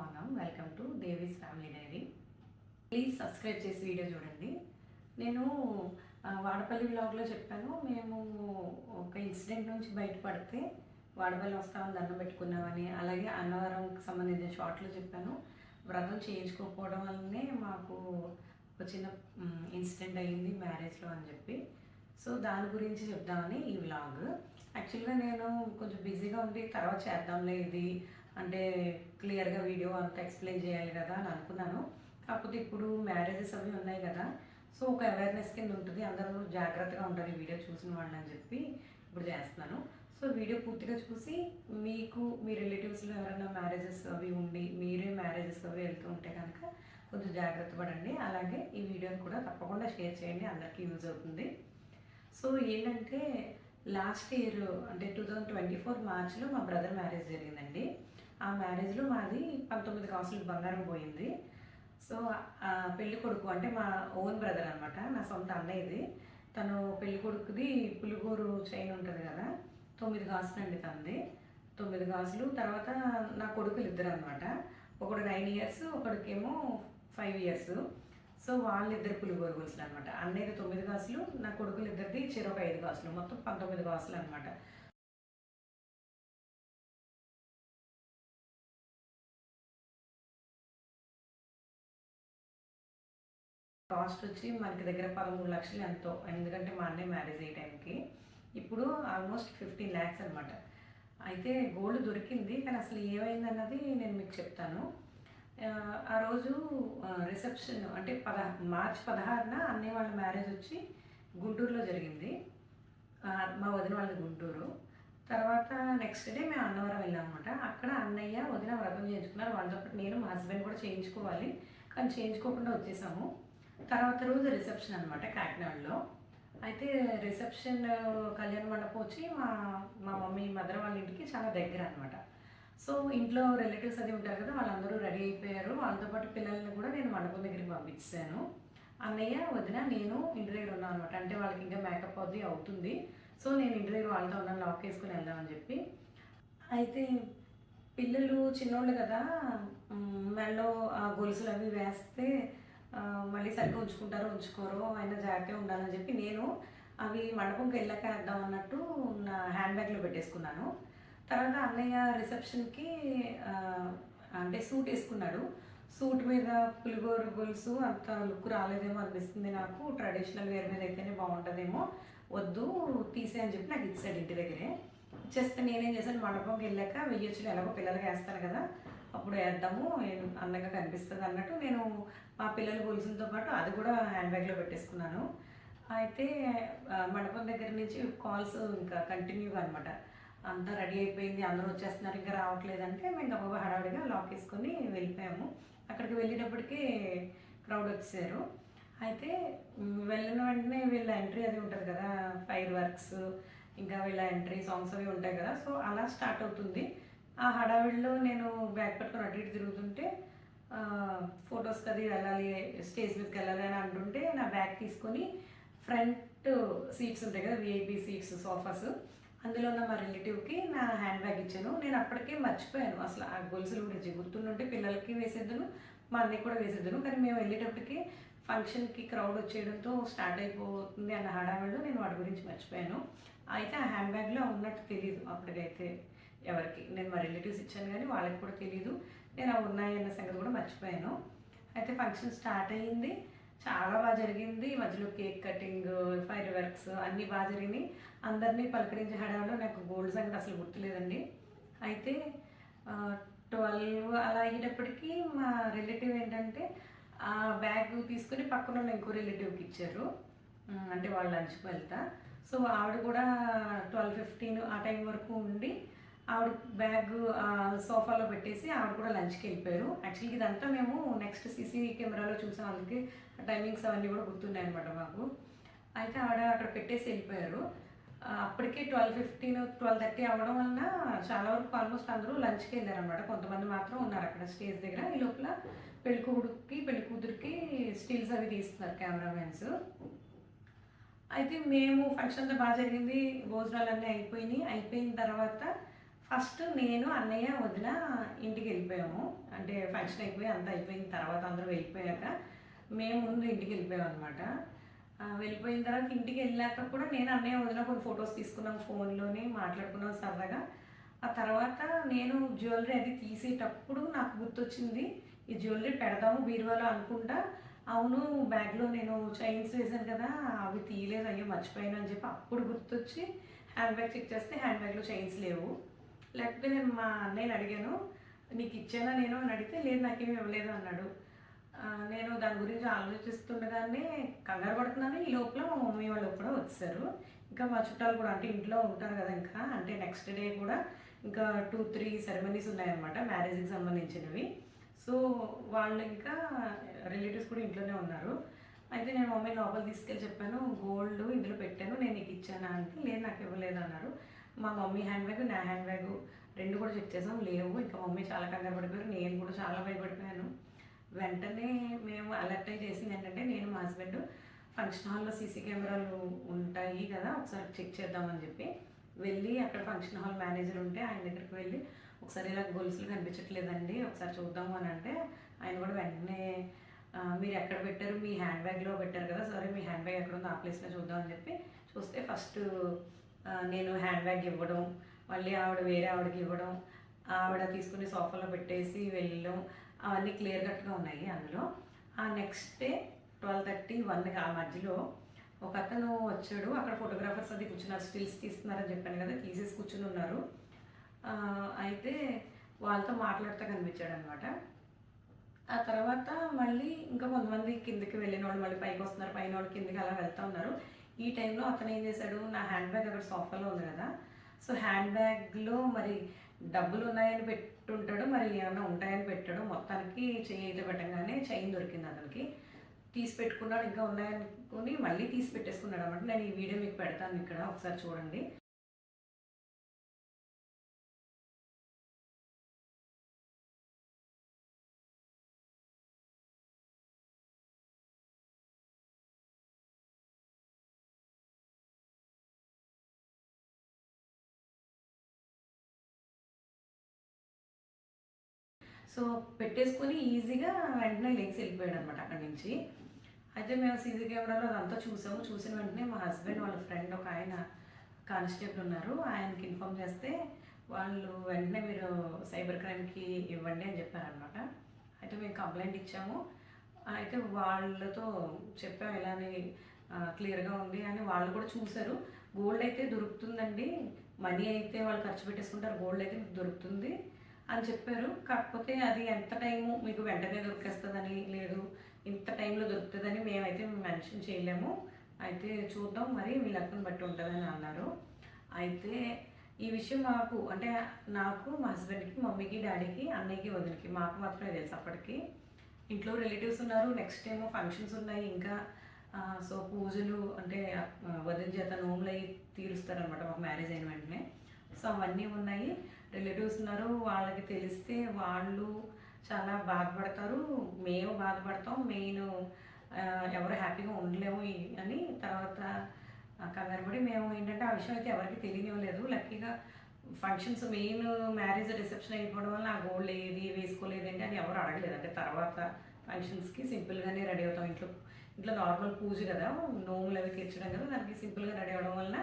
బాగున్నాం welcome to Devi's family diary please subscribe చేసి video చూడండి. నేను వాడపల్లి వ్లాగ్లో చెప్పాను. మేము ఒక ఇన్సిడెంట్ నుంచి బయటపడితే వాడపల్లి వస్తామని దండం పెట్టుకున్నామని అలాగే అన్నవరంకి సంబంధించిన షార్ట్లో చెప్పాను. వ్రతం చేయించుకోకపోవడం వల్లనే మాకు ఒక చిన్న ఇన్సిడెంట్ అయ్యింది మ్యారేజ్లో అని చెప్పి. సో దాని గురించి చెప్దామని ఈ వ్లాగ్ యాక్చువల్గా నేను కొంచెం బిజీగా ఉండి తర్వాత చేద్దాంలే ఇది. అంటే క్లియర్గా వీడియో అంతా ఎక్స్ప్లెయిన్ చేయాలి కదా అని అనుకున్నాను. కాకపోతే ఇప్పుడు మ్యారేజెస్ అవి ఉన్నాయి కదా సో ఒక అవేర్నెస్ కింద ఉంటుంది. అందరూ జాగ్రత్తగా ఉంటారు ఈ వీడియో చూసిన వాళ్ళు అని చెప్పి ఇప్పుడు చేస్తున్నాను. సో వీడియో పూర్తిగా చూసి మీకు మీ రిలేటివ్స్లో ఎవరైనా మ్యారేజెస్ అవి ఉండి మీరే మ్యారేజెస్ అవి వెళ్తూ ఉంటే కనుక కొంచెం జాగ్రత్త పడండి. అలాగే ఈ వీడియోని కూడా తప్పకుండా షేర్ చేయండి. అందరికీ యూజ్ అవుతుంది. సో ఏంటంటే లాస్ట్ ఇయర్ అంటే టూ థౌజండ్ ట్వంటీ ఫోర్ మార్చ్లో మా బ్రదర్ మ్యారేజ్ జరిగిందండి. ఆ మ్యారేజ్లో మాది పంతొమ్మిది కాసులు బంగారం పోయింది. సో ఆ పెళ్ళి కొడుకు అంటే మా ఓన్ బ్రదర్ అనమాట నా సొంత అన్నయ్యది. తను పెళ్ళి కొడుకుది పులిగూరు చైన్ ఉంటుంది కదా తొమ్మిది కాసులు అండి తనది. తొమ్మిది గాజులు తర్వాత నా కొడుకులు ఇద్దరు అనమాట ఒకడు నైన్ ఇయర్స్ ఒకడికేమో ఫైవ్ ఇయర్స్. సో వాళ్ళిద్దరు పులిగోరు గొలుసులు అనమాట అన్నయ్యది తొమ్మిది కాసులు నా కొడుకులు ఇద్దరిది చెరొక ఐదు కాసులు. మొత్తం పంతొమ్మిది కాసులు అనమాట కాస్ట్ వచ్చి మనకి దగ్గర పదమూడు లక్షలు ఎంతో. ఎందుకంటే మా అన్నయ్య మ్యారేజ్ అయ్యే టైంకి. ఇప్పుడు ఆల్మోస్ట్ ఫిఫ్టీన్ ల్యాక్స్ అనమాట అయితే గోల్డ్ దొరికింది కానీ అసలు ఏమైంది అన్నది నేను మీకు చెప్తాను. ఆ, రోజు రిసెప్షన్ అంటే పద మార్చ్ పదహారున అన్నయ్య వాళ్ళ మ్యారేజ్ వచ్చి గుంటూరులో జరిగింది. మా వదిన వాళ్ళది గుంటూరు. తర్వాత నెక్స్ట్ డే మేము అన్నవరం వెళ్ళాం అనమాట అక్కడ అన్నయ్య వదిన వ్రతం చేయించుకున్నారు. వాళ్ళతో పాటు నేను మా హస్బెండ్ కూడా చేయించుకోవాలి. కానీ చేయించుకోకుండా వచ్చేసాము. తర్వాత రోజు రిసెప్షన్ అనమాట కాకినాడలో. అయితే రిసెప్షన్ కళ్యాణ మండపం వచ్చి మా మా మమ్మీ మదర్ వాళ్ళ ఇంటికి చాలా దగ్గర అనమాట సో ఇంట్లో రిలేటివ్స్ అది ఉంటారు కదా వాళ్ళందరూ రెడీ అయిపోయారు. వాళ్ళతో పాటు పిల్లల్ని కూడా నేను మండపం దగ్గరికి పంపించాను. అన్నయ్య వదిన నేను ఇంటి దగ్గర ఉన్నాను అనమాట అంటే వాళ్ళకి ఇంకా మేకప్ అది అవుతుంది. సో నేను ఇంటి దగ్గర వాళ్ళతో ఉన్నాను లాక్ వేసుకుని వెళ్దామని చెప్పి. అయితే పిల్లలు చిన్నోళ్ళు కదా మ్, మెడలో ఆ గొలుసులు అవి వేస్తే మళ్ళీ సరిగ్గా ఉంచుకుంటారో ఉంచుకోరో ఆయన జాగ్రత్తగా ఉండాలని చెప్పి నేను అవి మండపంకి వెళ్ళాక వేద్దాం అన్నట్టు నా హ్యాండ్ బ్యాగ్లో పెట్టేసుకున్నాను. తర్వాత అన్నయ్య రిసెప్షన్కి అంటే సూట్ వేసుకున్నాడు. సూట్ మీద పులిగోరు గొలుసు అంత లుక్ రాలేదేమో అనిపిస్తుంది నాకు. ట్రెడిషనల్ వేర్ మీద అయితేనే బాగుంటుందేమో. వద్దు తీసే అని చెప్పి నాకు ఇచ్చాడు ఇంటి దగ్గరే. ఇచ్చేస్తే నేనేం చేశాను మండపంకి వెళ్ళాక వెయ్యొచ్చులు ఎలాగో పిల్లలకి వేస్తాను కదా అప్పుడు వేద్దాము ఏం అందంగా కనిపిస్తుంది అన్నట్టు నేను మా పిల్లల గొలుసులతో పాటు అది కూడా హ్యాండ్ బ్యాగ్లో పెట్టేసుకున్నాను. అయితే మండపం దగ్గర నుంచి కాల్స్ ఇంకా కంటిన్యూగా అనమాట అంతా రెడీ అయిపోయింది అందరూ వచ్చేస్తున్నారు ఇంకా రావట్లేదంటే మేము గబగబా హడావిడిగా లాక్ వేసుకొని వెళ్ళిపోయాము. అక్కడికి వెళ్ళేటప్పటికి క్రౌడ్ వచ్చేసారు. అయితే వెళ్ళిన వెంటనే వీళ్ళ ఎంట్రీ అది ఉంటుంది కదా ఫైర్ వర్క్స్ ఇంకా వీళ్ళ ఎంట్రీ సాంగ్స్ అవి ఉంటాయి కదా. సో అలా స్టార్ట్ అవుతుంది. ఆ హడావిడిలో నేను బ్యాగ్ పట్టుకొని అటు ఇటు తిరుగుతుంటే ఫొటోస్కి అది వెళ్ళాలి స్టేజ్ మీదకి వెళ్ళాలి అని అంటుంటే నా బ్యాగ్ తీసుకొని ఫ్రంట్ సీట్స్ ఉంటాయి కదా విఐపి సీట్స్ సోఫాస్. అందులో ఉన్న మా రిలేటివ్కి నా హ్యాండ్ బ్యాగ్ ఇచ్చాను. నేను అప్పటికే మర్చిపోయాను. అసలు ఆ గొలుసులు గురించి గుర్తుండుంటే పిల్లలకి వేసేద్దును మా అన్నయ్య కూడా వేసేద్దును. కానీ మేము వెళ్ళేటప్పటికి ఫంక్షన్కి క్రౌడ్ వచ్చేయడంతో స్టార్ట్ అయిపోతుంది అన్న హడావిడిలో నేను వాటి గురించి మర్చిపోయాను. అయితే ఆ హ్యాండ్ బ్యాగ్లో ఉన్నట్టు తెలియదు అప్పటికైతే ఎవరికి. నేను మా రిలేటివ్స్ ఇచ్చాను కానీ వాళ్ళకి కూడా తెలియదు నేను అవి ఉన్నాయన్న సంగతి కూడా మర్చిపోయాను. అయితే ఫంక్షన్ స్టార్ట్ అయ్యింది. చాలా బాగా జరిగింది. మధ్యలో కేక్ కటింగ్ ఫైర్ వర్క్స్ అన్నీ బాగా జరిగినాయి. అందరినీ పలకరించి హడావిలో నాకు గోల్డ్ సంగతి అసలు గుర్తులేదండి. అయితే ట్వెల్వ్ అలా అయ్యేటప్పటికి మా రిలేటివ్ ఏంటంటే ఆ బ్యాగ్ తీసుకుని పక్కన ఉన్న ఇంకో రిలేటివ్కి ఇచ్చారు. అంటే వాళ్ళు లంచ్కి వెళ్తా. సో ఆవిడ కూడా ట్వెల్వ్ ఫిఫ్టీన్ ఆ టైం వరకు ఉండి ఆవిడ బ్యాగ్ సోఫాలో పెట్టేసి ఆవిడ కూడా లంచ్కి వెళ్ళిపోయారు. యాక్చువల్గా ఇదంతా మేము నెక్స్ట్ సీసీ కెమెరాలో చూసాం వాళ్ళకి టైమింగ్స్ అవన్నీ కూడా గుర్తున్నాయి అనమాట మాకు. అయితే ఆవిడ అక్కడ పెట్టేసి వెళ్ళిపోయారు. అప్పటికే ట్వెల్వ్ ఫిఫ్టీన్ ట్వెల్వ్ థర్టీ అవ్వడం వలన చాలా వరకు ఆల్మోస్ట్ అందరూ లంచ్కి వెళ్ళారనమాట కొంతమంది మాత్రం ఉన్నారు అక్కడ స్టేజ్ దగ్గర. ఈ లోపల పెళ్ళి కొడుకుకి పెళ్ళి కూతురికి స్టిల్స్ అవి తీస్తున్నారు కెమెరామెన్స్. అయితే మేము ఫంక్షన్ అంతా బాగా జరిగింది. భోజనాలు అన్నీ అయిపోయినాయి. అయిపోయిన తర్వాత ఫస్ట్ నేను అన్నయ్య వదిన ఇంటికి వెళ్ళిపోయాము. అంటే ఫంక్షన్ అయిపోయి అంతా అయిపోయిన తర్వాత అందరూ వెళ్ళిపోయాక మేము ముందు ఇంటికి వెళ్ళిపోయాం అనమాట వెళ్ళిపోయిన తర్వాత ఇంటికి వెళ్ళాక కూడా నేను అన్నయ్య వదిన కొన్ని ఫొటోస్ తీసుకున్నాం ఫోన్లోనే మాట్లాడుకున్నాం సరదాగా. ఆ తర్వాత నేను జ్యువెలరీ అది తీసేటప్పుడు నాకు గుర్తొచ్చింది ఈ జ్యువెలరీ పెడదాము బీరువాలో అనుకుంటా. అవును బ్యాగ్లో నేను చైన్స్ వేసాను కదా అవి తీయలేదు అయ్యో మర్చిపోయాను అని చెప్పి అప్పుడు గుర్తొచ్చి హ్యాండ్ బ్యాగ్ చెక్ చేస్తే హ్యాండ్ బ్యాగ్లో చైన్స్ లేవు. లేకపోతే నేను మా అన్నయ్యని అడిగాను నీకు ఇచ్చానా నేను? అని అడిగితే లేదు నాకేమి ఇవ్వలేదు అన్నాడు. నేను దాని గురించి ఆలోచిస్తుండగానే కంగారు పడుతున్నాను. ఈ లోపల మా మమ్మీ వాళ్ళు కూడా వచ్చారు. ఇంకా మా చుట్టాలు కూడా అంటే ఇంట్లో ఉంటారు కదా ఇంకా అంటే నెక్స్ట్ డే కూడా ఇంకా టూ త్రీ సెరమనీస్ ఉన్నాయన్నమాట మ్యారేజ్కి సంబంధించినవి. సో వాళ్ళు ఇంకా రిలేటివ్స్ కూడా ఇంట్లోనే ఉన్నారు. అయితే నేను మమ్మీ లోపల తీసుకెళ్ళి చెప్పాను గోల్డ్ ఇందులో పెట్టాను నేను నీకు ఇచ్చానా? అంటే లేదు నాకు ఇవ్వలేదు అన్నారు. మా మమ్మీ హ్యాండ్ బ్యాగ్ నా హ్యాండ్ బ్యాగ్ రెండు కూడా చెక్ చేసాం. లేవు. ఇంకా మమ్మీ చాలా కంగారు పడిపోయారు. నేను కూడా చాలా భయపడిపోయాను. వెంటనే మేము అలర్ట్ అయి చేసింది ఏంటంటే నేను మా హస్బెండ్ ఫంక్షన్ హాల్లో సీసీ కెమెరాలు ఉంటాయి కదా ఒకసారి చెక్ చేద్దామని చెప్పి వెళ్ళి అక్కడ ఫంక్షన్ హాల్ మేనేజర్ ఉంటే ఆయన దగ్గరికి వెళ్ళి ఒకసారి ఇలా గొలుసులు కనిపించట్లేదండి ఒకసారి చూద్దాము అని అంటే ఆయన కూడా వెంటనే మీరు ఎక్కడ పెట్టారు? మీ హ్యాండ్ బ్యాగ్లో పెట్టారు కదా సరే మీ హ్యాండ్ బ్యాగ్ ఎక్కడ ఉందో ఆ ప్లేస్లో చూద్దాం అని చెప్పి చూస్తే ఫస్ట్ నేను హ్యాండ్ బ్యాగ్ ఇవ్వడం మళ్ళీ ఆవిడ వేరే ఆవిడకి ఇవ్వడం ఆవిడ తీసుకుని సోఫాలో పెట్టేసి వెళ్ళడం అవన్నీ క్లియర్ కట్గా ఉన్నాయి అందులో. ఆ నెక్స్ట్ డే ట్వెల్వ్ థర్టీ వన్కి ఆ మధ్యలో ఒక అతను వచ్చాడు. అక్కడ ఫోటోగ్రాఫర్స్ అది కూర్చున్నారు స్టిల్స్ తీస్తున్నారని చెప్పాను కదా తీసేసి కూర్చుని ఉన్నారు. అయితే వాళ్ళతో మాట్లాడుతూ కనిపించాడు అనమాట ఆ తర్వాత మళ్ళీ ఇంకా కొంతమంది కిందకి వెళ్ళిన వాళ్ళు మళ్ళీ పైకి వస్తున్నారు పైన వాళ్ళు కిందకి అలా వెళ్తూ ఉన్నారు. ఈ టైంలో అతను ఏం చేశాడు? నా హ్యాండ్ బ్యాగ్ అక్కడ సోఫాలో ఉంది కదా. సో హ్యాండ్ బ్యాగ్లో మరి డబ్బులు ఉన్నాయని పెట్టుంటాడు మరి ఏమైనా ఉంటాయని పెట్టాడు. మొత్తానికి చేయిలో పెట్టగానే చైన్ దొరికింది అతనికి. తీసి పెట్టుకున్నాడు ఇంకా ఉన్నాయనుకుని మళ్ళీ తీసి పెట్టేసుకున్నాడు అనమాట నేను ఈ వీడియో మీకు పెడతాను ఇక్కడ ఒకసారి చూడండి. సో పెట్టేసుకొని ఈజీగా వెంటనే లెగ్స్ వెళ్ళిపోయాడు అనమాట అక్కడి నుంచి. అయితే మేము సీసీ కెమెరాలో అదంతా చూసాము. చూసిన వెంటనే మా హస్బెండ్ వాళ్ళ ఫ్రెండ్ ఒక ఆయన కానిస్టేబుల్ ఉన్నారు. ఆయనకి ఇన్ఫామ్ చేస్తే వాళ్ళు వెంటనే మీరు సైబర్ క్రైమ్కి ఇవ్వండి అని చెప్పారనమాట అయితే మేము కంప్లైంట్ ఇచ్చాము. అయితే వాళ్ళతో చెప్పాము ఇలానే క్లియర్గా ఉంది అని వాళ్ళు కూడా చూశారు. గోల్డ్ అయితే దొరుకుతుందండి. మనీ అయితే వాళ్ళు ఖర్చు పెట్టేసుకుంటారు. గోల్డ్ అయితే దొరుకుతుంది. అని చెప్పారు. కాకపోతే అది ఎంత టైము మీకు వెంటనే దొరికేస్తుందని లేదు. ఇంత టైంలో దొరుకుతుందని మేమైతే మెన్షన్ చేయలేము. అయితే చూద్దాం మరి మీ లెక్కను బట్టి ఉంటుందని అన్నారు. అయితే ఈ విషయం మాకు అంటే నాకు మా హస్బెండ్కి మమ్మీకి డాడీకి అన్నయ్యకి వదిలికి మాకు మాత్రమే తెలుసు అప్పటికి. ఇంట్లో రిలేటివ్స్ ఉన్నారు. నెక్స్ట్ ఏమో ఫంక్షన్స్ ఉన్నాయి. ఇంకా సో పూజలు అంటే వదిలి చేత నోములు అవి తీరుస్తారనమాట మాకు మ్యారేజ్ అయిన వెంటనే. సో అవన్నీ ఉన్నాయి. రిలేటివ్స్ ఉన్నారు వాళ్ళకి తెలిస్తే వాళ్ళు చాలా బాధపడతారు. మేము బాధపడతాం. మెయిన్ ఎవరు హ్యాపీగా ఉండలేము అని తర్వాత ఆ, కంగారు పడి మేము ఏంటంటే ఆ విషయం అయితే ఎవరికి తెలియనివ్వలేదు. లక్కీగా ఫంక్షన్స్ మెయిన్ మ్యారేజ్ రిసెప్షన్ అయిపోవడం వల్ల ఆ గోల్డ్ ఏది? వేసుకోలేదండి అని ఎవరు అడగలేదు. అంటే తర్వాత ఫంక్షన్స్కి సింపుల్గానే రెడీ అవుతాం. ఇంట్లో ఇంట్లో నార్మల్ పూజ కదా నోములు అవి తీర్చడం కదా దానికి సింపుల్గా రెడీ అవ్వడం వలన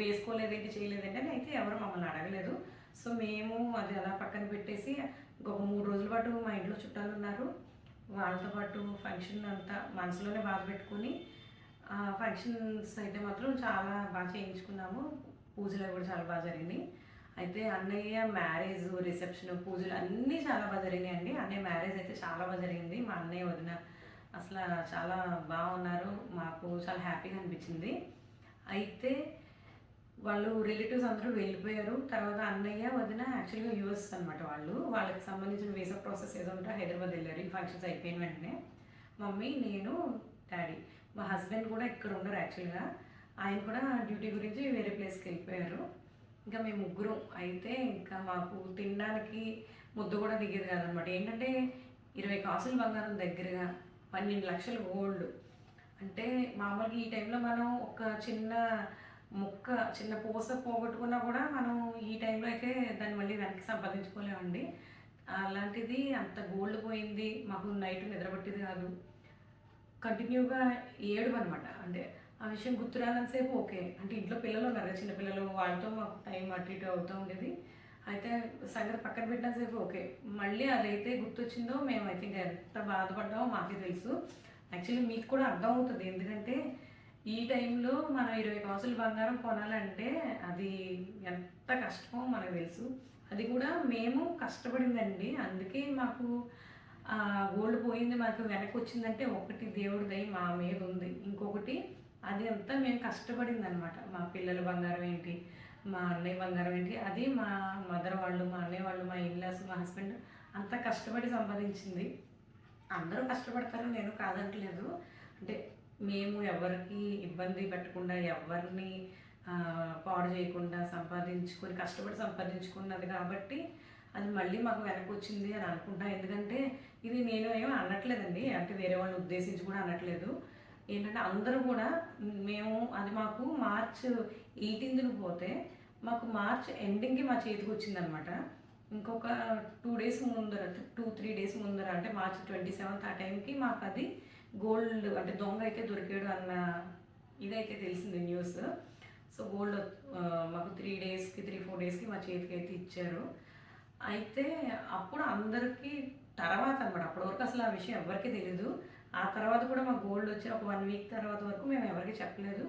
వేసుకోలేదేంటి చేయలేదేంటి అని అయితే ఎవరు మమ్మల్ని అడగలేదు. సో మేము అది అలా పక్కన పెట్టేసి ఒక మూడు రోజుల పాటు మా ఇంట్లో చుట్టాలు ఉన్నారు. వాళ్ళతో పాటు ఫంక్షన్ అంతా మనసులోనే బాగా పెట్టుకుని ఫంక్షన్స్ అయితే మాత్రం చాలా బాగా చేయించుకున్నాము. పూజలు కూడా చాలా బాగా జరిగినాయి. అయితే అన్నయ్య మ్యారేజ్ రిసెప్షన్ పూజలు అన్నీ చాలా బాగా జరిగినాయి అండి అన్నయ్య మ్యారేజ్ అయితే చాలా బాగా జరిగింది. మా అన్నయ్య వదిన అసలు చాలా బాగున్నారు. మాకు చాలా హ్యాపీగా అనిపించింది. అయితే వాళ్ళు రిలేటివ్స్ అందరూ వెళ్ళిపోయారు. తర్వాత అన్నయ్య వదిన యాక్చువల్గా యూఎస్ అనమాట వాళ్ళు. వాళ్ళకి సంబంధించిన వీసా ప్రాసెస్ ఏదో ఉంటే హైదరాబాద్ వెళ్ళారు. ఈ ఫంక్షన్స్ అయిపోయిన వెంటనే. మమ్మీ నేను డాడీ మా హస్బెండ్ కూడా ఇక్కడ ఉండరు యాక్చువల్గా ఆయన కూడా డ్యూటీ గురించి వేరే ప్లేస్కి వెళ్ళిపోయారు. ఇంకా మేము ముగ్గురం. అయితే ఇంకా మాకు తినడానికి ముద్ద కూడా దిగేది కాదనమాట ఏంటంటే ఇరవై కాసులు బంగారం దగ్గరగా పన్నెండు లక్షలు గోల్డ్ అంటే మామూలుగా ఈ టైంలో మనం ఒక చిన్న ముక్క చిన్న పూస పోగొట్టుకున్నా కూడా మనం ఈ టైంలో అయితే దాన్ని మళ్ళీ వెనక్కి సంపాదించుకోలేమండి. అలాంటిది అంత గోల్డ్ పోయింది మాకు నైట్ నిద్రపట్టేది కాదు. కంటిన్యూగా ఏడు అనమాట అంటే ఆ విషయం గుర్తు సేపు ఓకే. అంటే ఇంట్లో పిల్లలు ఉన్నారు కదా, చిన్న పిల్లలు వాళ్ళతో మాకు టైం అటు ఇటు అవుతూ ఉండేది. అయితే సంగతి పక్కన పెట్టినంతసేపు ఓకే. మళ్ళీ అదైతే గుర్తొచ్చిందో మేము ఐ థింక్ ఎంత బాధపడ్డామో మాకే తెలుసు. యాక్చువల్లీ మీకు కూడా అర్థం అవుతుంది ఎందుకంటే ఈ టైంలో మనం ఇరవై కాసులు బంగారం కొనాలంటే అది ఎంత కష్టమో మనకు తెలుసు. అది కూడా మేము కష్టపడిందండి. అందుకే మాకు గోల్డ్ పోయింది మాకు వెనక్కి వచ్చిందంటే ఒకటి దేవుడి దయ మా మీద ఉంది. ఇంకొకటి అది అంతా మేము కష్టపడింది అనమాట మా పిల్లల బంగారం ఏంటి మా అన్నయ్య బంగారం ఏంటి అది మా మదర్ వాళ్ళు మా అన్నయ్య వాళ్ళు మా ఇల్లాస్ మా హస్బెండ్ అంతా కష్టపడి సంపాదించింది. అందరూ కష్టపడతారు నేను కాదంటలేదు. అంటే మేము ఎవరికి ఇబ్బంది పెట్టకుండా ఎవరిని పాడు చేయకుండా సంపాదించుకొని కష్టపడి సంపాదించుకున్నది కాబట్టి అది మళ్ళీ మాకు వెనక్కి వచ్చింది అని అనుకుంటా ఎందుకంటే ఇది నేను ఏమో అనట్లేదండి. అంటే వేరే వాళ్ళని ఉద్దేశించి కూడా అనట్లేదు. ఏంటంటే అందరూ కూడా మేము అది మాకు మార్చ్ ఎయిటీన్త్ని పోతే మాకు మార్చ్ ఎండింగ్కి మా చేతికి వచ్చిందనమాట. ఇంకొక టూ డేస్ ముందర టూ త్రీ డేస్ ముందర అంటే మార్చ్ ట్వంటీ సెవెంత్ ఆ టైంకి మాకు అది గోల్డ్ అంటే దొంగ అయితే దొరికాడు అన్న ఇదైతే తెలిసింది న్యూస్. సో గోల్డ్ మాకు త్రీ డేస్కి త్రీ ఫోర్ డేస్కి మా చేతికి అయితే ఇచ్చారు. అయితే అప్పుడు అందరికీ తర్వాత అనమాట అప్పటి వరకు అసలు ఆ విషయం ఎవరికీ తెలీదు. ఆ తర్వాత కూడా మా గోల్డ్ వచ్చి ఒక వన్ వీక్ తర్వాత వరకు మేము ఎవరికి చెప్పలేదు.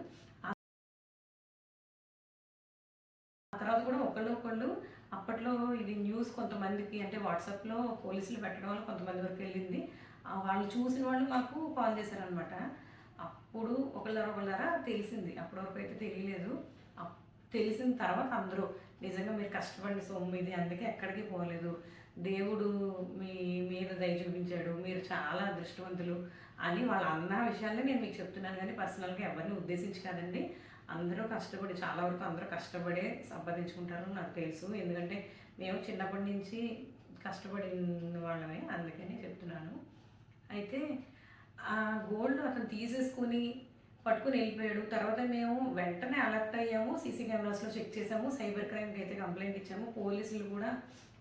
ఆ తర్వాత కూడా ఒకళ్ళు ఒకళ్ళు అప్పట్లో ఇది న్యూస్ కొంతమందికి అంటే వాట్సాప్లో పోలీసులు పెట్టడం వల్ల కొంతమంది వరకు వెళ్ళింది. వాళ్ళు చూసిన వాళ్ళు మాకు కాల్ చేశారనమాట అప్పుడు ఒకళ్ళారా ఒకళ్ళారా తెలిసింది. అప్పటివరకు అయితే తెలియలేదు. అప్- తెలిసిన తర్వాత అందరూ నిజంగా మీరు కష్టపడిన సొమ్ము ఇది అందుకే ఎక్కడికి పోలేదు. దేవుడు మీ మీద దయ చూపించాడు. మీరు చాలా అదృష్టవంతులు అని వాళ్ళ అన్న విషయాలే నేను మీకు చెప్తున్నాను. కానీ పర్సనల్గా ఎవరిని ఉద్దేశించి కాదండి. అందరూ కష్టపడి చాలా వరకు అందరూ కష్టపడే సంపాదించుకుంటారు నాకు తెలుసు. ఎందుకంటే మేము చిన్నప్పటి నుంచి కష్టపడిన వాళ్ళమే. అందుకని చెప్తున్నాను. అయితే ఆ గోల్డ్ అతను తీసేసుకుని పట్టుకుని వెళ్ళిపోయాడు. తర్వాత మేము వెంటనే అలర్ట్ అయ్యాము సీసీ కెమెరాస్లో చెక్ చేసాము సైబర్ క్రైమ్కి అయితే కంప్లైంట్ ఇచ్చాము. పోలీసులు కూడా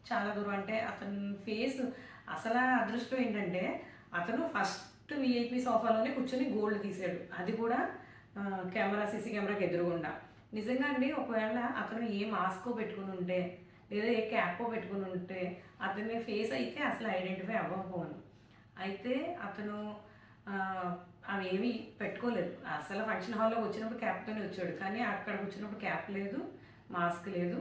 చాలా దూరం అంటే అతని ఫేస్ అసలు అదృష్టం ఏంటంటే అతను ఫస్ట్ విఐపి సోఫాలోనే కూర్చొని గోల్డ్ తీసాడు అది కూడా కెమెరా సీసీ కెమెరాకి ఎదురుగుండా. నిజంగా అండి ఒకవేళ అతను ఏ మాస్కో పెట్టుకుని ఉంటే లేదా ఏ క్యాపో పెట్టుకుని ఉంటే అతని ఫేస్ అయితే అసలు ఐడెంటిఫై అవ్వకపోను. అయితే అతను అవి ఏమీ పెట్టుకోలేదు. అసలు ఫంక్షన్ హాల్లో వచ్చినప్పుడు క్యాప్తోనే వచ్చాడు. కానీ అక్కడ వచ్చినప్పుడు క్యాప్ లేదు మాస్క్ లేదు.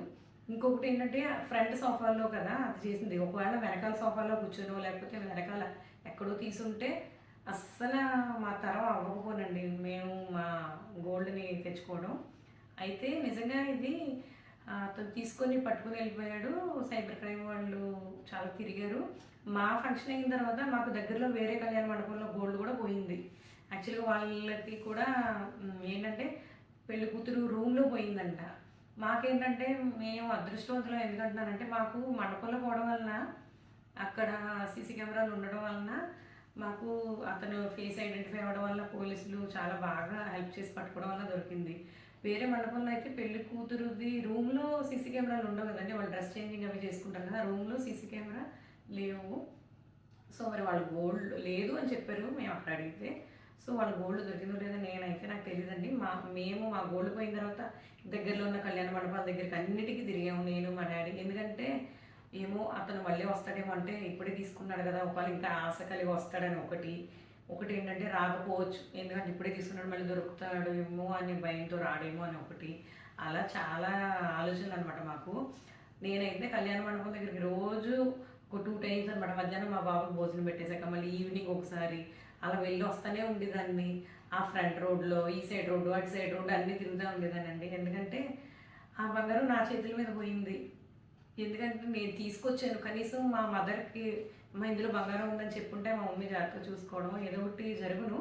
ఇంకొకటి ఏంటంటే ఫ్రంట్ సోఫాలో కదా అది చేసింది. ఒకవేళ వెనకాల సోఫాలో కూర్చొనో లేకపోతే వెనకాల ఎక్కడో తీసుంటే అస్సలు మా తరం అవ్వకపోనండి. మేము మా గోల్డ్ని తెచ్చుకోవడం. అయితే నిజంగా ఇది అతను తీసుకొని పట్టుకుని వెళ్ళిపోయాడు. సైబర్ క్రైమ్ వాళ్ళు చాలా తిరిగారు. మా ఫంక్షన్ అయిన తర్వాత మాకు దగ్గరలో వేరే కళ్యాణ మండపంలో గోల్డ్ కూడా పోయింది. యాక్చువల్గా వాళ్ళకి కూడా ఏంటంటే పెళ్ళి కూతురు రూమ్లో పోయిందంట. మాకేంటంటే మేము అదృష్టవంతులం ఎందుకంటున్నానంటే మాకు మండపంలో పోవడం వలన అక్కడ సీసీ కెమెరాలు ఉండడం వలన మాకు అతను ఫేస్ ఐడెంటిఫై అవ్వడం వల్ల పోలీసులు చాలా బాగా హెల్ప్ చేసి పట్టుకోవడం వల్ల దొరికింది. వేరే మండపంలో అయితే పెళ్ళి కూతురుది రూమ్లో సీసీ కెమెరాలు ఉండవు కదండి వాళ్ళు డ్రెస్ చేంజింగ్ అవి చేసుకుంటారు కదా రూమ్లో సీసీ కెమెరా లేవు. సో మరి వాళ్ళు గోల్డ్ లేదు అని చెప్పారు మేము అక్కడ అడిగితే. సో వాళ్ళ గోల్డ్ దొరికిందో లేదో నేనైతే నాకు తెలియదండి మా మేము మా గోల్డ్ పోయిన తర్వాత దగ్గరలో ఉన్న కళ్యాణ మండపాల దగ్గరికి అన్నిటికీ తిరిగాము నేను మా డాడీ. ఎందుకంటే ఏమో అతను మళ్ళీ వస్తాడేమో అంటే ఇప్పుడే తీసుకున్నాడు కదా ఒకవేళ ఇంకా ఆశ కలిగి వస్తాడని ఒకటి. ఒకటి ఏంటంటే రాకపోవచ్చు. ఎందుకంటే ఇప్పుడే తీసుకున్నాడు మళ్ళీ దొరుకుతాడేమో అనే అని భయంతో రాడేమో అని ఒకటి. అలా చాలా ఆలోచనలు అనమాట మాకు. నేనైతే కళ్యాణ మండపం దగ్గరికి రోజు ఒక టూ టైమ్స్ అనమాట మధ్యాహ్నం మా బాబుకి భోజనం పెట్టేశాక మళ్ళీ ఈవినింగ్ ఒకసారి అలా వెళ్ళి వస్తూనే ఉండేదాన్ని. ఆ ఫ్రంట్ రోడ్లో ఈ సైడ్ రోడ్డు అటు సైడ్ రోడ్డు అన్నీ తిరుగుతూ ఉండేదానండి ఎందుకంటే ఆ బంగారం నా చేతుల మీద పోయింది. ఎందుకంటే నేను తీసుకొచ్చాను. కనీసం మా మదర్కి మా ఇందులో బంగారం ఉందని చెప్పుంటే మా మమ్మీ జాగ్రత్తగా చూసుకోవడం ఏదో ఒకటి జరుగును.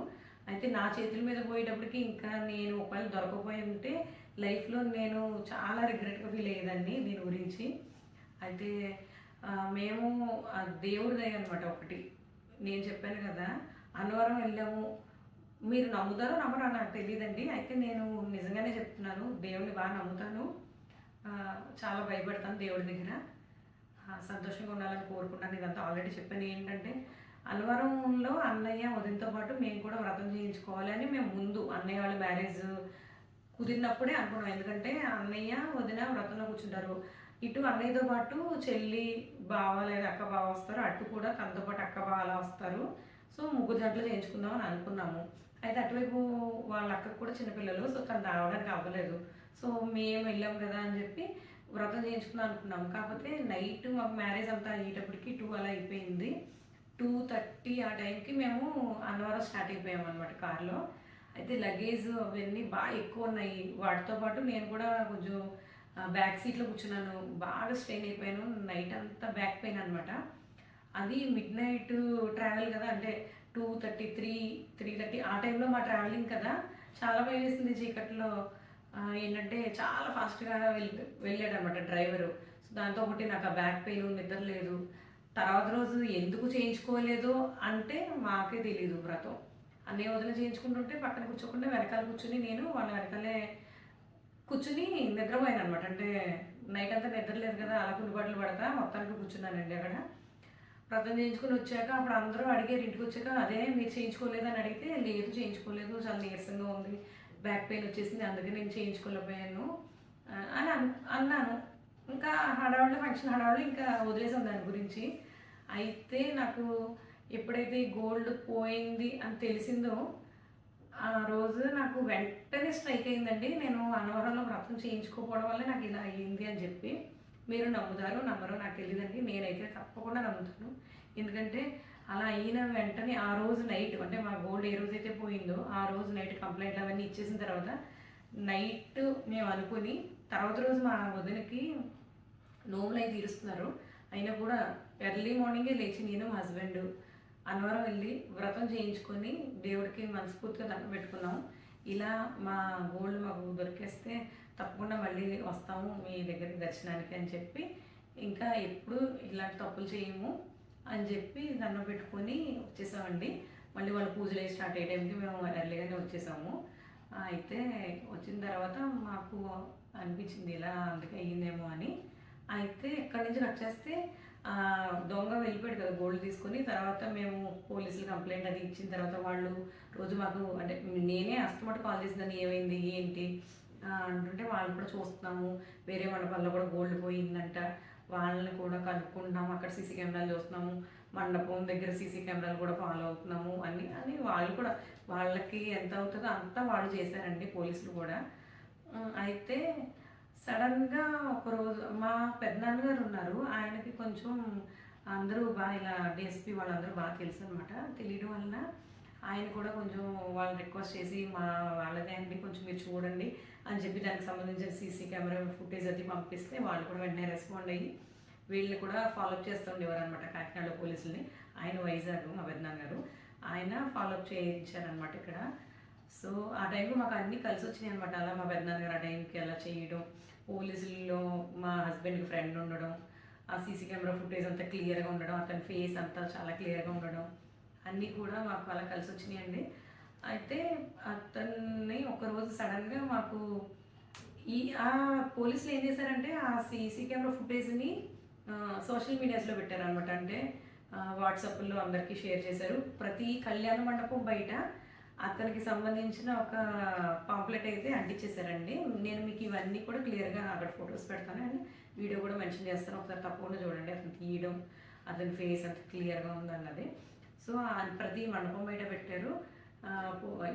అయితే నా చేతుల మీద పోయేటప్పటికి ఇంకా నేను ఒకవేళ దొరకపోయి ఉంటే లైఫ్లో నేను చాలా రిగ్రెట్గా ఫీల్ అయ్యేదాన్ని దీని గురించి. అయితే మేము ఆ దేవుడి దయ అనమాట ఒకటి. నేను చెప్పాను కదా అన్నవరం వెళ్ళాము. మీరు నమ్ముతారో నమ్మరో నాకు తెలియదండి అయితే నేను నిజంగానే చెప్తున్నాను దేవుడిని బాగా నమ్ముతాను. చాలా భయపడతాను దేవుడి దగ్గర. సంతోషంగా ఉండాలని కోరుకుంటాను. ఇదంతా ఆల్రెడీ చెప్పాను. ఏంటంటే అన్నవరంలో అన్నయ్య వదినతో పాటు మేము కూడా వ్రతం చేయించుకోవాలి అని మేము ముందు అన్నయ్య వాళ్ళ మ్యారేజ్ కుదిరినప్పుడే అనుకున్నాం. ఎందుకంటే అన్నయ్య వదిన వ్రతంలో కూర్చుంటారు. ఇటు అన్నయ్యతో పాటు చెల్లి బావ లేదా అక్క బావ వస్తారు. అటు కూడా తనతో పాటు అక్క బావ అలా వస్తారు. సో ముగ్గురు జంటలు చేయించుకుందామని అనుకున్నాము. అయితే అటువైపు వాళ్ళ అక్కకు కూడా చిన్నపిల్లలు సో తను రావడానికి అవ్వలేదు. సో మేము వెళ్ళాం కదా అని చెప్పి వ్రతం చేయించుకుందాం అనుకున్నాం. కాకపోతే నైట్ మాకు మ్యారేజ్ అంతా అయ్యేటప్పటికి టూ అలా అయిపోయింది. టూ థర్టీ ఆ టైంకి మేము అన్నవరం స్టార్ట్ అయిపోయాం అనమాట కార్లో. అయితే లగేజ్ అవన్నీ బాగా ఎక్కువ ఉన్నాయి. వాటితో పాటు నేను కూడా కొంచెం బ్యాక్ సీట్లో కూర్చున్నాను. బాగా స్ట్రెయిన్ అయిపోయాను. నైట్ అంతా బ్యాక్ పెయిన్ అనమాట అది మిడ్ నైట్ ట్రావెల్ కదా అంటే two thirty three three thirty ఆ టైంలో మా ట్రావెలింగ్ కదా. చాలా భయం వేసింది చీకట్లో. ఏంటంటే చాలా ఫాస్ట్గా వెళ్ళి వెళ్ళాడనమాట డ్రైవరు. సో దాంతో ఒకటి నాకు ఆ బ్యాక్ పెయిన్ నిద్ర లేదు. తర్వాత రోజు ఎందుకు చేయించుకోలేదు అంటే మాకే తెలియదు వ్రతం. అన్నీ వదిలి చేయించుకుంటుంటే పక్కన కూర్చోకుండా వెనకాల కూర్చుని నేను వాళ్ళ వెనకాలే కూర్చుని నిద్రపోయాను అనమాట అంటే నైట్ అంతా నిద్ర లేదు కదా అలా కులిపాట్లు పడతా మొత్తానికి కూర్చున్నానండి అక్కడ. వ్రతం చేయించుకుని వచ్చాక అప్పుడు అందరూ అడిగారు ఇంటికి వచ్చాక అదే మీరు చేయించుకోలేదని అడిగితే లేదు చేయించుకోలేదు చాలా నీరసంగా ఉంది. బ్యాక్ పెయిన్ వచ్చేసింది అందుకే నేను చేయించుకోలేకపోయాను. అని అన్నాను. ఇంకా హడావుళ్ళు ఫంక్షన్ హడావుడి ఇంకా వదిలేసాం దాని గురించి. అయితే నాకు ఎప్పుడైతే గోల్డ్ పోయింది అని తెలిసిందో ఆ రోజు నాకు వెంటనే స్ట్రైక్ అయిందండి. నేను అనవరంలో వ్రతం చేయించుకోకపోవడం వల్ల నాకు ఇలా అయ్యింది అని చెప్పి. మీరు నమ్ముతారు నమ్మరో నాకు తెలియదండి నేనైతే తప్పకుండా నమ్ముతాను. ఎందుకంటే అలా అయిన వెంటనే ఆ రోజు నైట్ అంటే మా గోల్డ్ ఏ రోజైతే పోయిందో ఆ రోజు నైట్ కంప్లైంట్లు అవన్నీ ఇచ్చేసిన తర్వాత నైట్ మేము అనుకుని తర్వాత రోజు మా వదినకి నోములు అయి తీరుస్తున్నారు. అయినా కూడా ఎర్లీ మార్నింగే లేచి నేను మా హస్బెండ్ అన్నవరం వెళ్ళి వ్రతం చేయించుకొని దేవుడికి మనస్ఫూర్తిగా దండం పెట్టుకున్నాం. ఇలా మా గోల్డ్ మాకు దొరికేస్తే తప్పకుండా మళ్ళీ వస్తాము మీ దగ్గరికి దర్శనానికి అని చెప్పి ఇంకా ఎప్పుడు ఇలాంటి తప్పులు చేయము. అని చెప్పి దండం పెట్టుకొని వచ్చేసామండి. మళ్ళీ వాళ్ళు పూజలు అయ్యి స్టార్ట్ అయ్యే టైంకి మేము ఎర్లీగానే వచ్చేసాము. అయితే వచ్చిన తర్వాత మాకు అనిపించింది ఇలా అందుకే అయ్యిందేమో అని. అయితే ఎక్కడి నుంచి వచ్చేస్తే దొంగ వెళ్ళిపోయాడు కదా గోల్డ్ తీసుకొని. తర్వాత మేము పోలీసులు కంప్లైంట్ అది ఇచ్చిన తర్వాత వాళ్ళు రోజు మాకు అంటే నేనే అస్తమాట కాల్ చేసిందని ఏమైంది ఏంటి అంటుంటే వాళ్ళు కూడా చూస్తున్నాము. వేరే మండపాల్లో కూడా గోల్డ్ పోయిందంట. వాళ్ళని కూడా కనుక్కుంటున్నాము. అక్కడ సీసీ కెమెరాలు చూస్తున్నాము. మండపం దగ్గర సీసీ కెమెరాలు కూడా ఫాలో అవుతున్నాము. అని అని వాళ్ళు కూడా వాళ్ళకి ఎంత అవుతుందో అంతా వాళ్ళు చేశారండి పోలీసులు కూడా. అయితే సడన్గా ఒకరోజు మా పెద్దనాన్నగారు ఉన్నారు. ఆయనకి కొంచెం అందరూ బాగా ఇలా డిఎస్పీ వాళ్ళందరూ బాగా తెలుసు అనమాట తెలియడం వలన ఆయన కూడా కొంచెం వాళ్ళని రిక్వెస్ట్ చేసి మా వాళ్ళదే అండి కొంచెం మీరు చూడండి అని చెప్పి దానికి సంబంధించిన సీసీ కెమెరా ఫుటేజ్ అది పంపిస్తే వాళ్ళు కూడా వెంటనే రెస్పాండ్ అయ్యి వీళ్ళని కూడా ఫాలోఅప్ చేస్తూ ఉండేవారు అనమాట కాకినాడ పోలీసుల్ని. ఆయన వైజాగ్ మా పెద్దనాన్న గారు ఆయన ఫాలోఅప్ చేయించారనమాట ఇక్కడ. సో ఆ టైంలో మాకు అన్నీ కలిసి వచ్చినాయి అనమాట అలా మా పెద్దనాన్న గారు ఆ టైంకి అలా చేయడం పోలీసుల్లో మా హస్బెండ్కి ఫ్రెండ్ ఉండడం ఆ సీసీ కెమెరా ఫుటేజ్ అంతా క్లియర్గా ఉండడం అతని ఫేస్ అంతా చాలా క్లియర్గా ఉండడం అన్నీ కూడా మాకు అలా కలిసి వచ్చినాయండి అయితే అతన్ని ఒకరోజు సడన్గా మాకు ఈ ఆ పోలీసులు ఏం చేశారంటే ఆ సీసీ కెమెరా ఫుటేజ్ని సోషల్ మీడియాస్లో పెట్టారనమాట అంటే వాట్సాప్లో అందరికీ షేర్ చేశారు. ప్రతి కళ్యాణ మండపం బయట అతనికి సంబంధించిన ఒక పాంప్లెట్ అయితే అంటించేశారండి నేను మీకు ఇవన్నీ కూడా క్లియర్గా అక్కడ ఫొటోస్ పెడతాను. అండ్ వీడియో కూడా మెన్షన్ చేస్తాను. ఒకసారి తప్పకుండా చూడండి. అతను తీయడం అతని ఫేస్ అంత క్లియర్గా ఉందన్నది. సో ప్రతి మండపం బయట పెట్టారు.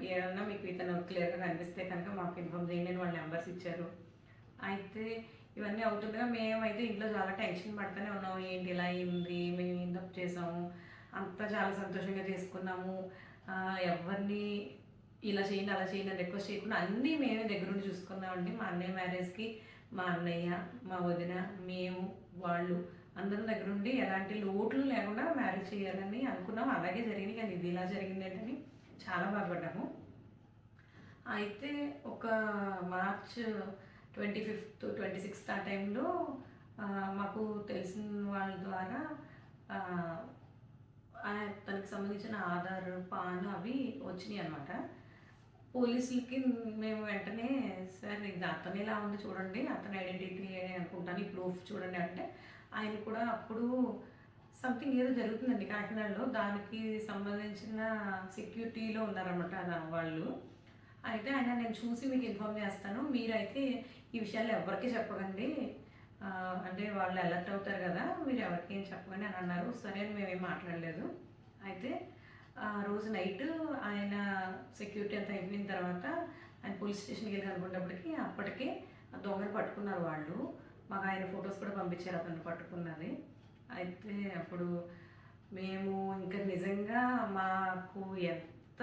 ఏమన్నా మీకు ఇతను క్లియర్గా కనిపిస్తే కనుక మాకు ఇన్ఫామ్ చేయండి వాళ్ళ నెంబర్స్ ఇచ్చారు. అయితే ఇవన్నీ అవుతుండగా మేమైతే ఇంట్లో చాలా టెన్షన్ పడుతూనే ఉన్నాము. ఏంటి ఇలా అయింది మేము ఏం తప్పు చేసాము అంతా చాలా సంతోషంగా చేసుకున్నాము. ఎవరిని ఇలా చేయండి అలా చేయండి అని రిక్వెస్ట్ చేయకుండా అన్నీ మేమే దగ్గరుండి చూసుకున్నామండి. మా అన్నయ్య మ్యారేజ్కి మా అన్నయ్య మా వదిన మేము వాళ్ళు అందరం దగ్గరుండి ఎలాంటి లోట్లు లేకుండా మ్యారేజ్ చేయాలని అనుకున్నాం. అలాగే జరిగింది కానీ ఇది ఇలా జరిగింది ఏంటని చాలా బాధపడ్డాము. అయితే ఒక March twenty fifth twenty sixth ఆ టైంలో మాకు తెలిసిన వాళ్ళ ద్వారా ఆ, తనకి సంబంధించిన ఆధార్ పాన్ అవి వచ్చినాయి అనమాట పోలీసులకి మేము వెంటనే సార్ ఇది అతను ఇలా ఉంది చూడండి అతని ఐడెంటిటీ అనుకుంటాను ఈ ప్రూఫ్ చూడండి అంటే ఆయన కూడా అప్పుడు సంథింగ్ ఏదో జరుగుతుందండి కాకినాడలో. దానికి సంబంధించిన సెక్యూరిటీలో ఉన్నారన్నమాట వాళ్ళు. అయితే ఆయన నేను చూసి మీకు ఇన్ఫామ్ చేస్తాను. మీరైతే ఈ విషయాలు ఎవరికి చెప్పకండి. అంటే వాళ్ళు అలర్ట్ అవుతారు కదా మీరు ఎవరికి ఏం చెప్పకండి అని అన్నారు. సరే అని మేమేం మాట్లాడలేదు. అయితే ఆ రోజు నైట్ ఆయన సెక్యూరిటీ అంతా అయిపోయిన తర్వాత ఆయన పోలీస్ స్టేషన్కి వెళ్ళి అనుకున్నప్పటికీ అప్పటికే దొంగలు పట్టుకున్నారు వాళ్ళు. మాకు ఆయన ఫొటోస్ కూడా పంపించారు అతను పట్టుకున్నది. అయితే అప్పుడు మేము ఇంకా నిజంగా మాకు ఎంత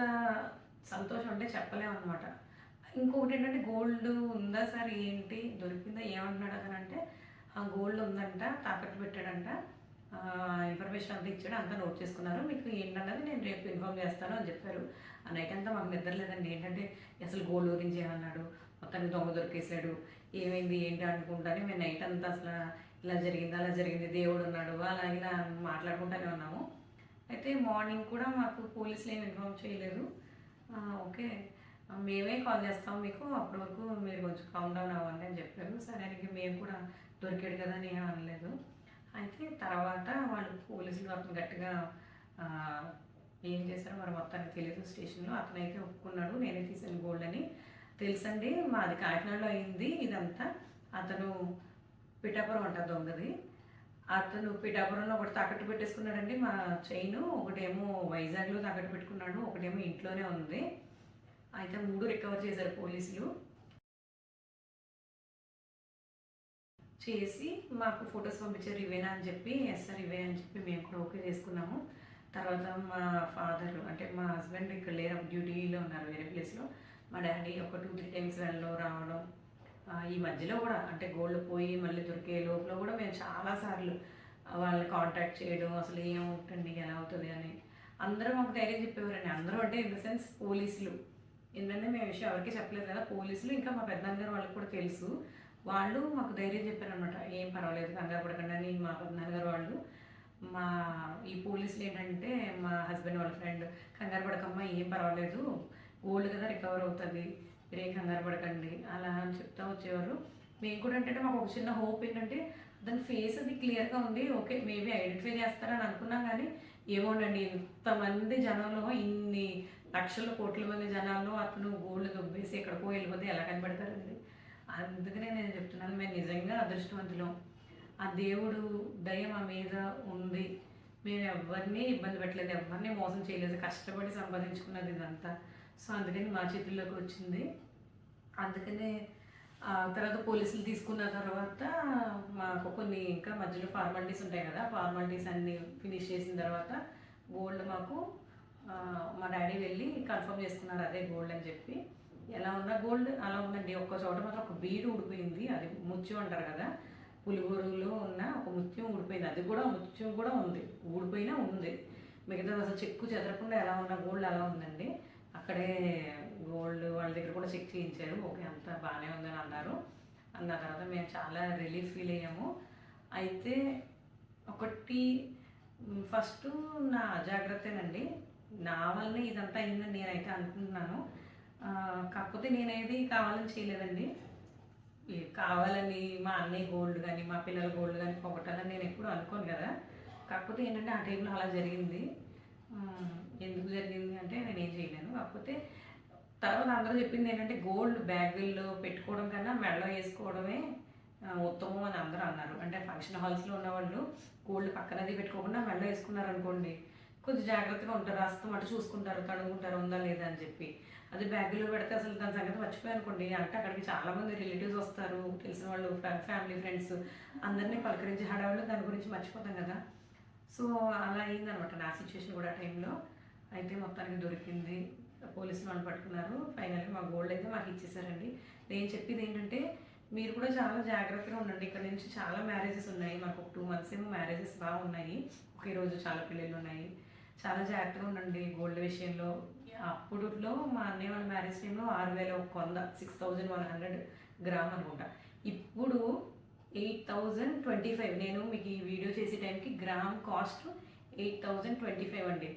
సంతోషం అంటే చెప్పలేము అనమాట ఇంకొకటి ఏంటంటే గోల్డ్ ఉందా సార్ ఏంటి దొరికిందా ఏమంటున్నాడు అతను అంటే ఆ గోల్డ్ ఉందంట తాకట్టు పెట్టాడంట ఇన్ఫర్మేషన్ అంతా ఇచ్చాడు అంతా నోట్ చేసుకున్నారు మీకు ఏంటన్నది నేను రేపు ఇన్ఫామ్ చేస్తాను అని చెప్పారు. ఆ నైట్ అంతా మాకు నిద్ర లేదండి. ఏంటంటే అసలు గోల్డ్ గురించి ఏమన్నాడు? మొత్తానికి దొంగ దొరికేసాడు ఏమైంది ఏంటి అనుకుంటానే మేము నైట్ అంతా అసలు ఇలా జరిగింది అలా జరిగింది దేవుడు ఉన్నాడు అలా ఇలా మాట్లాడుకుంటూనే ఉన్నాము. అయితే మార్నింగ్ కూడా మాకు పోలీసులు ఏమి ఇన్ఫామ్ చేయలేదు. ఓకే మేమే కాల్ చేస్తాం మీకు అప్పటి వరకు మీరు కొంచెం కౌంట్ డౌన్ అవ్వండి అని చెప్పారు. సరే అని మేము కూడా దొరికాడు కదా అని అనలేదు. అయితే తర్వాత వాళ్ళు పోలీసులు అతను గట్టిగా ఏం చేశారో మరి మొత్తానికి తెలియదు స్టేషన్లో. అతనైతే ఒప్పుకున్నాడు నేనే తీసాను గోల్డ్ అని. తెలుసండి మాది కాకినాడలో అయింది ఇదంతా. అతను పిఠాపురం ఉంటుంది దొంగది. అతను పిఠాపురంలో ఒకటి తాకట్టు పెట్టేసుకున్నాడండి మా చైన్ ఒకటేమో వైజాగ్లో తాకట్టు పెట్టుకున్నాడు ఒకటేమో ఇంట్లోనే ఉంది. అయితే మూడు రికవర్ చేశారు పోలీసులు. చేసి మాకు ఫొటోస్ పంపించారు ఇవేనా అని చెప్పి ఎస్ సార్ ఇవే అని చెప్పి మేము కూడా ఓకే చేసుకున్నాము. తర్వాత మా ఫాదర్ అంటే మా హస్బెండ్ ఇక్కడ లేరు డ్యూటీలో ఉన్నారు వేరే ప్లేస్లో. మా డాడీ ఒక టూ త్రీ టైమ్స్ వెళ్ళడం రావడం ఈ మధ్యలో కూడా అంటే గోల్డ్ పోయి మళ్ళీ దొరికే లోపల కూడా మేము చాలాసార్లు వాళ్ళని కాంటాక్ట్ చేయడం అసలు ఏమవుతుంది ఎలా అవుతుంది అని. అందరూ మాకు ధైర్యం చెప్పేవారండి. అందరూ అంటే ఇన్ ద సెన్స్ పోలీసులు. ఏంటంటే మేము విషయం ఎవరికి చెప్పలేదు కదా పోలీసులు ఇంకా మా పెద్దనాన్నగారు వాళ్ళకి కూడా తెలుసు. వాళ్ళు మాకు ధైర్యం చెప్పారనమాట ఏం పర్వాలేదు కంగారు పడకండి అని మా పెద్దనాన్నగారు వాళ్ళు. మా ఈ పోలీసులు ఏంటంటే మా హస్బెండ్ వాళ్ళ ఫ్రెండ్ కంగారు పడకమ్మా ఏం పర్వాలేదు. ఓల్డ్ కదా రికవర్ అవుతుంది మీరే కంగారు పడకండి అలా అని చెప్తా వచ్చేవారు. మేము కూడా ఏంటంటే మాకు ఒక చిన్న హోప్ ఏంటంటే దాని ఫేస్ అది క్లియర్గా ఉంది. ఓకే మేబీ ఐడెంటిఫై చేస్తారని అనుకున్నాం కానీ ఏమోనండి ఇంతమంది జనంలో ఇన్ని లక్షల కోట్ల మంది జనాల్లో అతను గోల్డ్ దొబ్బేసి ఎక్కడికో వెళ్ళిపోతే ఎలా కనబడతారండి? అందుకనే నేను చెప్తున్నాను మేము నిజంగా అదృష్టవంతులం. ఆ దేవుడు దయ మా మీద ఉంది. మేము ఎవరిని ఇబ్బంది పెట్టలేదు ఎవరిని మోసం చేయలేదు కష్టపడి సంపాదించుకున్నది ఇదంతా. సో అందుకని మా చేతుల్లోకి వచ్చింది. అందుకనే తర్వాత పోలీసులు తీసుకున్న తర్వాత మాకు కొన్ని ఇంకా మధ్యలో ఫార్మాలిటీస్ ఉంటాయి కదా ఫార్మాలిటీస్ అన్ని ఫినిష్ చేసిన తర్వాత గోల్డ్ మాకు మా డాడీ వెళ్ళి కన్ఫర్మ్ చేసుకున్నారు అదే గోల్డ్ అని చెప్పి. ఎలా ఉన్నా గోల్డ్ అలా ఉందండి. ఒక్క చోట మాత్రం ఒక బీడు ఊడిపోయింది. అది ముత్యం అంటారు కదా పులిగోరులో ఉన్న ఒక ముత్యం ఊడిపోయింది. అది కూడా ముత్యం కూడా ఉంది. ఊడిపోయినా ఉంది. మిగతా అసలు చెక్కు చెదరకుండా ఎలా ఉన్న గోల్డ్ అలా ఉందండి. అక్కడే గోల్డ్ వాళ్ళ దగ్గర కూడా చెక్ చేయించారు. ఓకే అంతా బాగానే ఉందని అన్నారు. అన్న తర్వాత మేము చాలా రిలీఫ్ ఫీల్ అయ్యాము. అయితే ఒకటి ఫస్ట్ నా అజాగ్రత్తేనండి. నా వల్లనే ఇదంతా అయిందని నేనైతే అనుకుంటున్నాను. కాకపోతే నేనేది కావాలని చేయలేదండి. కావాలని మా అన్నయ్య గోల్డ్ కానీ మా పిల్లల గోల్డ్ కానీ పోగొట్టాలని నేను ఎప్పుడు అనుకోను కదా. కాకపోతే ఏంటంటే ఆ టైంలో అలా జరిగింది. ఎందుకు జరిగింది అంటే నేను ఏం చేయలేను. కాకపోతే తర్వాత అందరూ చెప్పింది ఏంటంటే గోల్డ్ బ్యాగుల్లో పెట్టుకోవడం కన్నా మెడలో వేసుకోవడమే ఉత్తమం అని అందరూ అన్నారు. అంటే ఫంక్షన్ హాల్స్లో ఉన్న వాళ్ళు గోల్డ్ పక్కనది పెట్టుకోకుండా మెడలో వేసుకున్నారు అనుకోండి కొంచెం జాగ్రత్తగా ఉంటారు. అస్తం అటు చూసుకుంటారు కడుగుంటారు ఉందా లేదా అని చెప్పి. అది బ్యాగులో పెడితే అసలు దాని సంగతి మర్చిపోయి అనుకోండి. అంటే అక్కడికి చాలామంది రిలేటివ్స్ వస్తారు తెలిసిన వాళ్ళు ఫ్యామిలీ ఫ్రెండ్స్ అందరినీ పలకరించి హడావులు దాని గురించి మర్చిపోతాం కదా. సో అలా అయిందనమాట నా సిచ్యువేషన్ కూడా ఆ టైంలో అయితే మొత్తానికి దొరికింది. పోలీసులు వాళ్ళు పట్టుకున్నారు. ఫైనల్గా మా గోల్డ్ అయితే మాకు ఇచ్చేసారండి. నేను చెప్పేది ఏంటంటే మీరు కూడా చాలా జాగ్రత్తగా ఉండండి. ఇక్కడ నుంచి చాలా మ్యారేజెస్ ఉన్నాయి. మాకు ఒక టూ మంత్స్ ఏమో మ్యారేజెస్ బాగా ఉన్నాయి. ఒకే రోజు చాలా పిల్లలు ఉన్నాయి. చాలా జాగ్రత్తగా ఉండండి గోల్డ్ విషయంలో. అప్పుడులో మా అన్నయ్య వాళ్ళ మ్యారేజ్ టైంలో ఆరు వేల ఒక వంద six thousand one hundred gram అనుకుంటా. ఇప్పుడు ఎయిట్ థౌజండ్ ట్వంటీ ఫైవ్ నేను మీకు ఈ వీడియో చేసే టైంకి gram cost eight thousand twenty five అండి.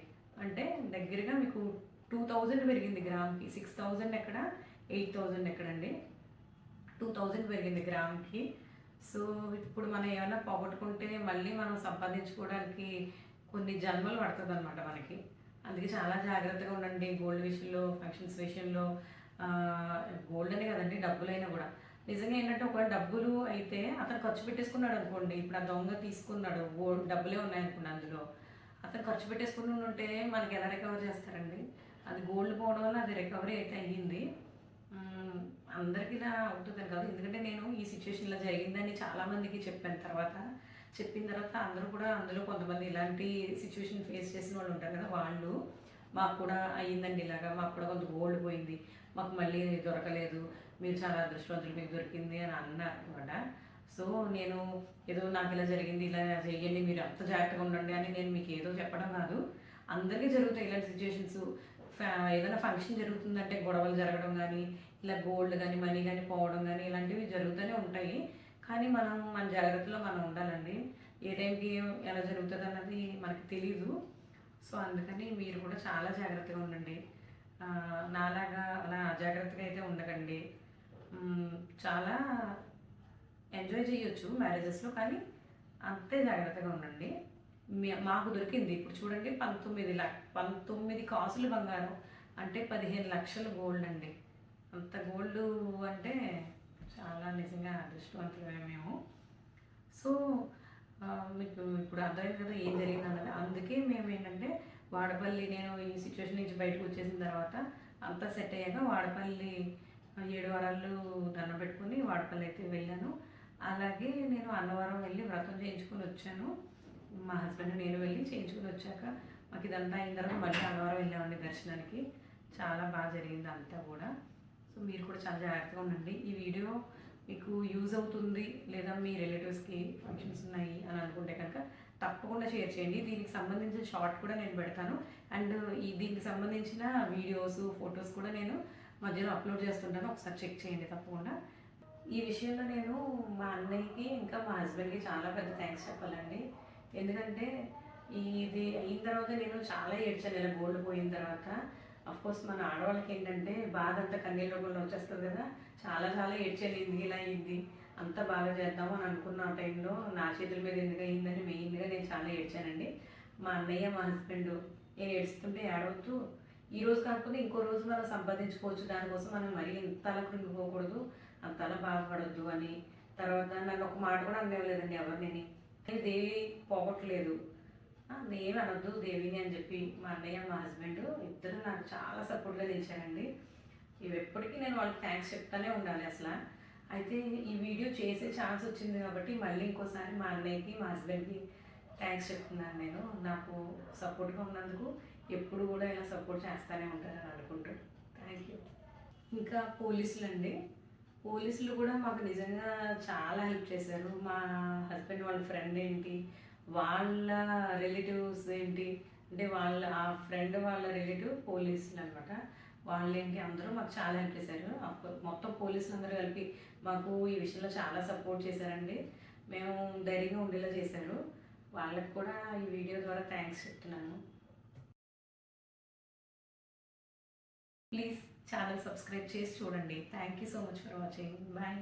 అంటే దగ్గరగా మీకు టూ థౌజండ్ పెరిగింది గ్రామ్కి సిక్స్ థౌజండ్ ఎక్కడ ఎయిట్ థౌజండ్ ఎక్కడండి? టూ థౌజండ్ పెరిగింది గ్రామ్కి. సో ఇప్పుడు మనం ఏమైనా పోగొట్టుకుంటే మళ్ళీ మనం సంపాదించుకోవడానికి కొన్ని జన్మలు పడుతుంది అనమాట మనకి. అందుకే చాలా జాగ్రత్తగా ఉండండి. గోల్డ్ విషయంలో ఫంక్షన్స్ విషయంలో గోల్డ్ అనే కదండి డబ్బులైనా కూడా. నిజంగా ఏంటంటే ఒకవేళ డబ్బులు అయితే అతను ఖర్చు పెట్టేసుకున్నాడు అనుకోండి. ఇప్పుడు ఆ దొంగ తీసుకున్నాడు ఓ డబ్బులే ఉన్నాయనుకోండి అందులో. అతను ఖర్చు పెట్టేసుకుని ఉంటే మనకి ఎలా రికవర్ చేస్తారండి? అది గోల్డ్ పోవడం వల్ల అది రికవరీ అయితే అయ్యింది. అందరికీ ఇలా అవుతుందని కాదు. ఎందుకంటే నేను ఈ సిచ్యువేషన్లో జరిగిందని చాలామందికి చెప్పాను తర్వాత. చెప్పిన తర్వాత అందరూ కూడా అందులో కొంతమంది ఇలాంటి సిచ్యువేషన్ ఫేస్ చేసిన వాళ్ళు ఉంటారు కదా వాళ్ళు. మాకు కూడా అయ్యిందండి ఇలాగా. మాకు కూడా కొంచెం గోల్డ్ పోయింది. మాకు మళ్ళీ దొరకలేదు. మీరు చాలా అదృష్టవంతులు మీకు దొరికింది అని అన్నారు అనమాట సో నేను ఏదో నాకు ఇలా జరిగింది ఇలా చేయండి మీరు అంత జాగ్రత్తగా ఉండండి అని నేను మీకు ఏదో చెప్పడం కాదు. అందరికీ జరుగుతాయి ఇలాంటి సిచ్యువేషన్స్ ఏదైనా ఫంక్షన్ జరుగుతుందంటే గొడవలు జరగడం కానీ ఇలా గోల్డ్ కానీ మనీ కానీ పోవడం కానీ ఇలాంటివి జరుగుతూనే ఉంటాయి. కానీ మనం మన జాగ్రత్తలో మనం ఉండాలండి. ఏ టైంకి ఎలా జరుగుతుంది అన్నది మనకి తెలీదు. సో అందుకని మీరు కూడా చాలా జాగ్రత్తగా ఉండండి. నాలాగా అలా అజాగ్రత్తగా అయితే ఉండకండి. చాలా ఎంజాయ్ చేయొచ్చు మ్యారేజెస్లో కానీ అంతే జాగ్రత్తగా ఉండండి. మాకు దొరికింది. ఇప్పుడు చూడండి పంతొమ్మిది లక్ష పంతొమ్మిది కాసులు బంగారం అంటే పదిహేను లక్షలు గోల్డ్ అండి. అంత గోల్డ్ అంటే చాలా నిజంగా అదృష్టవంతులమే మేము. సో మీకు ఇప్పుడు అర్థమైంది కదా ఏం జరిగిందన్నది అందుకే మేము ఏంటంటే వాడపల్లి నేను ఈ సిచ్యువేషన్ నుంచి బయటకు వచ్చేసిన తర్వాత అంతా సెట్ అయ్యాక వాడపల్లి ఏడు వారాలు దండం పెట్టుకుని వాడపల్లి అయితే వెళ్ళాను. అలాగే నేను అన్నవరం వెళ్ళి వ్రతం చేయించుకుని వచ్చాను. మా హస్బెండ్ నేను వెళ్ళి చేయించుకొని వచ్చాక మాకు ఇదంతా అయిన తర్వాత మళ్ళీ అన్నవరం వెళ్ళామండి దర్శనానికి. చాలా బాగా జరిగింది అంతా కూడా. సో మీరు కూడా చాలా జాగ్రత్తగా ఉండండి. ఈ వీడియో మీకు యూజ్ అవుతుంది లేదా మీ రిలేటివ్స్కి ఫంక్షన్స్ ఉన్నాయి అని అనుకుంటే కనుక తప్పకుండా షేర్ చేయండి. దీనికి సంబంధించిన షార్ట్ కూడా నేను పెడతాను. అండ్ ఈ దీనికి సంబంధించిన వీడియోస్ ఫొటోస్ కూడా నేను మధ్యలో అప్లోడ్ చేస్తుంటాను ఒకసారి చెక్ చేయండి తప్పకుండా. ఈ విషయంలో నేను మా అన్నయ్యకి ఇంకా మా హస్బెండ్కి చాలా పెద్ద థ్యాంక్స్ చెప్పాలండి. ఎందుకంటే ఇది అయిన తర్వాత నేను చాలా ఏడ్చాను ఇలా గోల్డ్ పోయిన తర్వాత. కోర్స్ మన ఆడవాళ్ళకి ఏంటంటే బాధ అంతా కన్నీళ్ళ కూడా వచ్చేస్తుంది కదా. చాలా చాలా ఏడ్చాను ఇలా అయింది? అంత బాగా చేద్దాం అని అనుకున్న ఆ టైంలో నా చేతుల మీద ఎందుకు అయిందని మెయిన్గా నేను చాలా ఏడ్చానండి. మా అన్నయ్య మా హస్బెండ్ నేను ఏడుస్తుంటే ఏడవద్దు. ఈ రోజు కాకపోతే ఇంకో రోజు మనం సంపాదించుకోవచ్చు. దానికోసం మనం మరీ ఇంతలా కృంగిపోకూడదు. అంతలా బాధపడద్దు అని. తర్వాత నన్ను ఒక మాట కూడా అనలేదండి ఎవరిని నేను దేవి పోగొట్టలేదు. నేను నేనేమి అనొద్దు దేవిని అని చెప్పి మా అన్నయ్య మా హస్బెండ్ ఇద్దరు నాకు చాలా సపోర్ట్గా నిలిచారండి ఇవి ఎప్పటికీ నేను వాళ్ళకి థ్యాంక్స్ చెప్తానే ఉండాలి అసలు. అయితే ఈ వీడియో చేసే ఛాన్స్ వచ్చింది కాబట్టి మళ్ళీ ఇంకోసారి మా అన్నయ్యకి మా హస్బెండ్కి థ్యాంక్స్ చెప్తున్నాను నేను. నాకు సపోర్ట్గా ఉన్నందుకు ఎప్పుడు కూడా ఇలా సపోర్ట్ చేస్తానే ఉంటారని అనుకుంటాడు థ్యాంక్ యూ ఇంకా పోలీసులు అండి పోలీసులు కూడా మాకు నిజంగా చాలా హెల్ప్ చేశారు. మా హస్బెండ్ వాళ్ళ ఫ్రెండ్ ఏంటి వాళ్ళ రిలేటివ్స్ ఏంటి అంటే వాళ్ళ ఆ ఫ్రెండ్ వాళ్ళ రిలేటివ్ పోలీసులు అనమాట వాళ్ళు ఏంటి అందరూ మాకు చాలా హెల్ప్ చేశారు. మొత్తం పోలీసులు అందరూ కలిపి మాకు ఈ విషయంలో చాలా సపోర్ట్ చేశారండి. మేము ధైర్యంగా ఉండేలా చేశారు. వాళ్ళకి కూడా ఈ వీడియో ద్వారా థ్యాంక్స్ చెప్తున్నాను. ప్లీజ్ ఛానల్ సబ్స్క్రైబ్ చేసి చూడండి. Thank you so much for watching bye